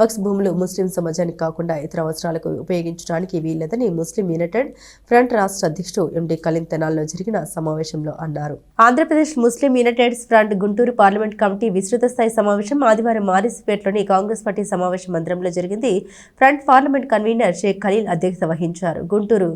వక్స్ భూములు ముస్లిం సమాజానికి కాకుండా ఇతర అవసరాలకు ఉపయోగించడానికి వీల్లేదని ముస్లిం యునైటెడ్ ఫ్రంట్ రాష్ట్ర అధ్యక్షుడు ఎండి కలీం తెనాల్లో జరిగిన సమావేశంలో అన్నారు. Andhra Pradesh Muslim united front Guntur parliament committee విస్తృత స్థాయి సమావేశం ఆదివారం మారిసిపేటలోని కాంగ్రెస్ పార్టీ సమావేశ మందిరంలో జరిగింది. Front parliament convener Sheikh Khaleel అధ్యక్షత వహించారు. గుంటూరు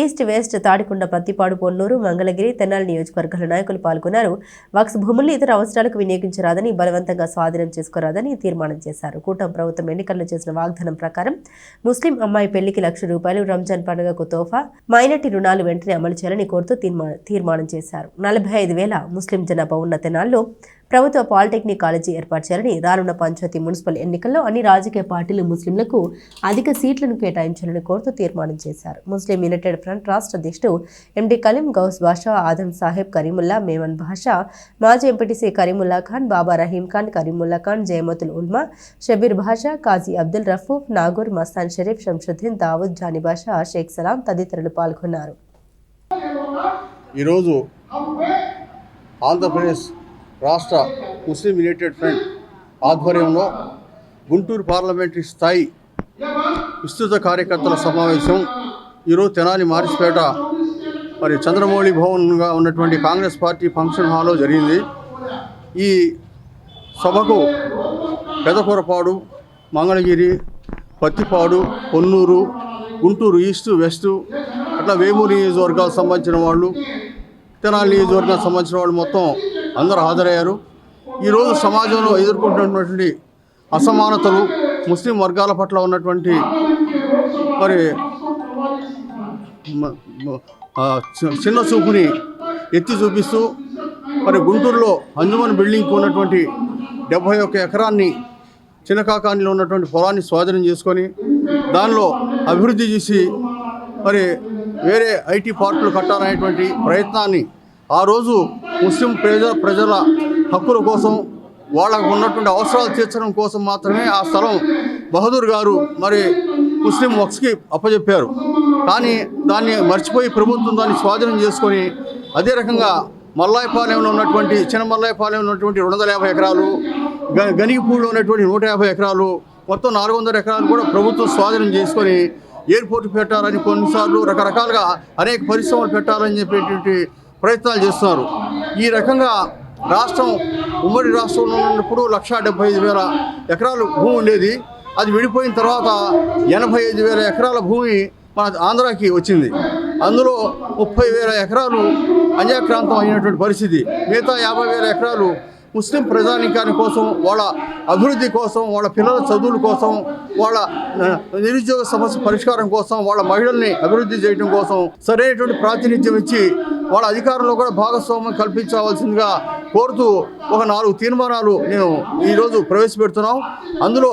ఈస్ట్ వెస్ట్ తాడికొండ ప్రతిపాడు పొన్నూరు మంగళగిరి తెనాలి నియోజకవర్గాల నాయకులు పాల్గొన్నారు. వక్స్ భూముల్ని ఇతర అవసరాలకు వినియోగించరాదని బలవంతంగా స్వాధీనం చేసుకోరాదని తీర్మానం చేశారు. కూటమి ప్రభుత్వం ఎన్నికల్లో చేసిన వాగ్దానం ప్రకారం ముస్లిం అమ్మాయి పెళ్ళికి లక్ష రూపాయలు రంజాన్ పండుగకు తోఫా మైనార్టీ రుణాలు వెంటనే అమలు చేయాలని కోరుతూ తీర్మా- తీర్మానం చేశారు. నలభై ఐదు వేల ముస్లిం జనాభా ఉన్న తెనాల్లో ప్రభుత్వ పాలిటెక్నిక్ కాలేజీ ఏర్పాటు చేయాలని రానున్న పంచాయతీ మున్సిపల్ ఎన్నికల్లో అన్ని రాజకీయ పార్టీలు ముస్లింలకు అధిక సీట్లను కేటాయించాలని కోరుతూ తీర్మానం చేశారు. ముస్లిం యునైటెడ్ ఫ్రంట్ రాష్ట్ర అధ్యక్షుడు ఎండి కలీం గౌస్ బాషా ఆదం సాహెబ్ కరీముల్లా మేమన్ బాషా మాజీ ఎంపీటీసీ కరీముల్లా ఖాన్ బాబా రహీం ఖాన్ కరీముల్లా ఖాన్ జయమతుల్ ఉల్మా షబీర్ బాషా కాజీ అబ్దుల్ రఫూఫ్ నాగూర్ మస్తాన్ షరీఫ్ షంషుద్దీన్ దావుద్ జానీ బాషా షేక్ సలాం తదితరులు పాల్గొన్నారు. ఈరోజు ఆంధ్రప్రదేశ్ రాష్ట్ర ముస్లిం యునైటెడ్ ఫ్రంట్ ఆధ్వర్యంలో గుంటూరు పార్లమెంటరీ స్థాయి విస్తృత కార్యకర్తల సమావేశం ఈరోజు తెనాలి మారిస్పేట మరి చంద్రమౌళి భవన్గా ఉన్నటువంటి కాంగ్రెస్ పార్టీ ఫంక్షన్ హాల్లో జరిగింది. ఈ సభకు పెదకూరపాడు మంగళగిరి పత్తిపాడు పొన్నూరు గుంటూరు ఈస్ట్ వెస్ట్ అట్లా వేమూరు నియోజకవర్గాలకు సంబంధించిన వాళ్ళు తెనాలి నియోజకవర్గానికి సంబంధించిన వాళ్ళు మొత్తం అందరూ హాజరయ్యారు. ఈరోజు సమాజంలో ఎదుర్కొంటున్నటువంటి అసమానతలు ముస్లిం వర్గాల పట్ల ఉన్నటువంటి మరి చిన్న చూపుని ఎత్తి చూపిస్తూ మరి గుంటూరులో అంజుమన్ బిల్డింగ్కి ఉన్నటువంటి డెబ్భై ఒక్క ఎకరాన్ని చిన్నకాకానిలో ఉన్నటువంటి పొలాన్ని స్వాధీనం చేసుకొని దానిలో అభివృద్ధి చేసి మరి వేరే ఐటీ పార్కులు కట్టాలనేటువంటి ప్రయత్నాన్ని ఆ రోజు ముస్లిం ప్రజల ప్రజల హక్కుల కోసం వాళ్ళకు ఉన్నటువంటి అవసరాలు తీర్చడం కోసం మాత్రమే ఆ స్థలం బహదూర్ గారు మరి ముస్లిం వక్స్కి అప్పజెప్పారు. కానీ దాన్ని మర్చిపోయి ప్రభుత్వం దాన్ని స్వాధీనం చేసుకొని అదే రకంగా మల్లాయపాలెంలో ఉన్నటువంటి చిన్న మల్లాయపాలెంలో ఉన్నటువంటి రెండు వందల యాభై ఎకరాలు గ గనిగిపూడిలో ఉన్నటువంటి నూట యాభై ఎకరాలు మొత్తం నాలుగు వందల ఎకరాలు కూడా ప్రభుత్వం స్వాధీనం చేసుకొని ఎయిర్పోర్ట్ పెట్టాలని కొన్నిసార్లు రకరకాలుగా అనేక పరిశ్రమలు పెట్టాలని చెప్పేటువంటి ప్రయత్నాలు చేస్తున్నారు. ఈ రకంగా రాష్ట్రం ఉమ్మడి రాష్ట్రంలో ఉన్నప్పుడు లక్షా డెబ్బై ఐదు వేల ఎకరాలు భూమి ఉండేది. అది విడిపోయిన తర్వాత ఎనభై ఐదు వేల ఎకరాల భూమి మన ఆంధ్రాకి వచ్చింది. అందులో ముప్పై వేల ఎకరాలు అన్యాక్రాంతం అయినటువంటి పరిస్థితి. మిగతా యాభై వేల ఎకరాలు ముస్లిం ప్రజానికాని కోసం వాళ్ళ అభివృద్ధి కోసం వాళ్ళ పిల్లల చదువుల కోసం వాళ్ళ నిరుద్యోగ సమస్య పరిష్కారం కోసం వాళ్ళ మహిళల్ని అభివృద్ధి చేయడం కోసం సరైనటువంటి ప్రాతినిధ్యం ఇచ్చి వాళ్ళ అధికారంలో కూడా భాగస్వామ్యం కల్పించవలసిందిగా కోరుతూ ఒక నాలుగు తీర్మానాలు నేను ఈరోజు ప్రవేశపెడుతున్నాం. అందులో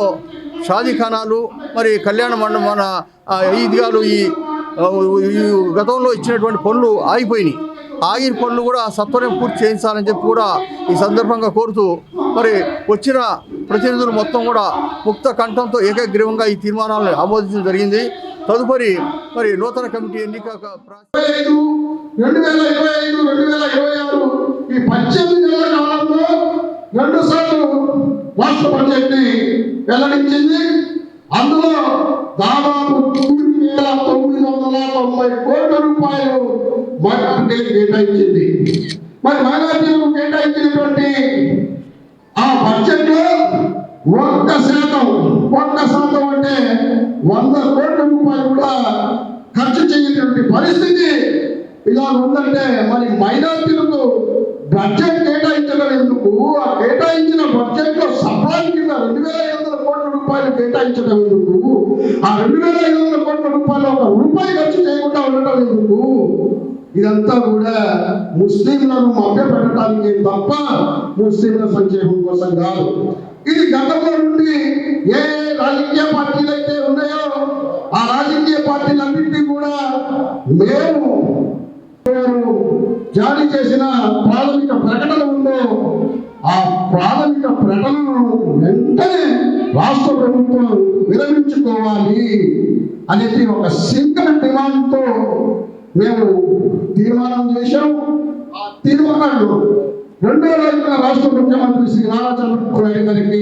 షాదీఖానాలు మరి కళ్యాణ మండపం మన ఈదిగాలు ఈద్గాలు ఈ ఈ గతంలో ఇచ్చినటువంటి పనులు ఆగిపోయినాయి. ఆగిన పనులు కూడా సత్వరం పూర్తి చేయించాలని చెప్పి కూడా ఈ సందర్భంగా కోరుతూ మరి వచ్చిన ప్రతినిధులు మొత్తం కూడా ముక్త కంఠంతో ఏకగ్రీవంగా ఈ తీర్మానాలను ఆమోదించడం జరిగింది. తదుపరి మరి నూతన కమిటీ ఎన్నిక ఐదు రెండు వేల ఇరవై ఐదు రెండు వేల ఇరవై ఆరు ఈ పద్దెనిమిది నెలల కాలంలో రెండు సార్లు రాష్ట్ర బడ్జెట్ని వెల్లడించింది. అందులో దాదాపు తొమ్మిది వేల తొమ్మిది వందల తొంభై కోట్ల రూపాయలు మైనార్టీలకు కేటాయించింది. మరి మైనార్టీలకు కేటాయించినటువంటి ఆ బడ్జెట్లో ఒక్క శాతం ఒక్క శాతం అంటే వంద కోట్ల ఖర్చు పరిస్థితి ఇలా ఉందంటే మరి మైనార్టీలకు బడ్జెట్ కేటాయించడం ఎందుకు ఆ కేటాయించిన బడ్జెట్లో సప్లాన్ కింద రెండు వేల ఐదు వందల కోట్ల రూపాయలు కేటాయించడం ఎందుకు? ఆ రెండు వేల ఐదు వందల కోట్ల రూపాయలు ఒక రూపాయి ఖర్చు చేయకుండా ఉండటం ఎందుకు? ఇదంతా కూడా ముస్లింలను మభ్యపెట్టడానికి తప్ప ముస్లింల సంక్షేమం కోసం కాదు. ఇది గతంలో నుండి ఏ రాజకీయ పార్టీలైతే అయితే ఉన్నాయో ఆ రాజకీయ పార్టీలన్నింటినీ కూడా మేము జారీ చేసిన ప్రాథమిక ప్రకటన ఉందో ఆ ప్రాథమిక ప్రకటనను వెంటనే రాష్ట్ర ప్రభుత్వం విరమించుకోవాలి అనేది ఒక సింగల్ డిమాండ్తో మేము తీర్మానం చేశాం. ఆ తీర్మానాలు రెండో రోజున రాష్ట్ర ముఖ్యమంత్రి శ్రీ నారా చంద్రబాబు గారికి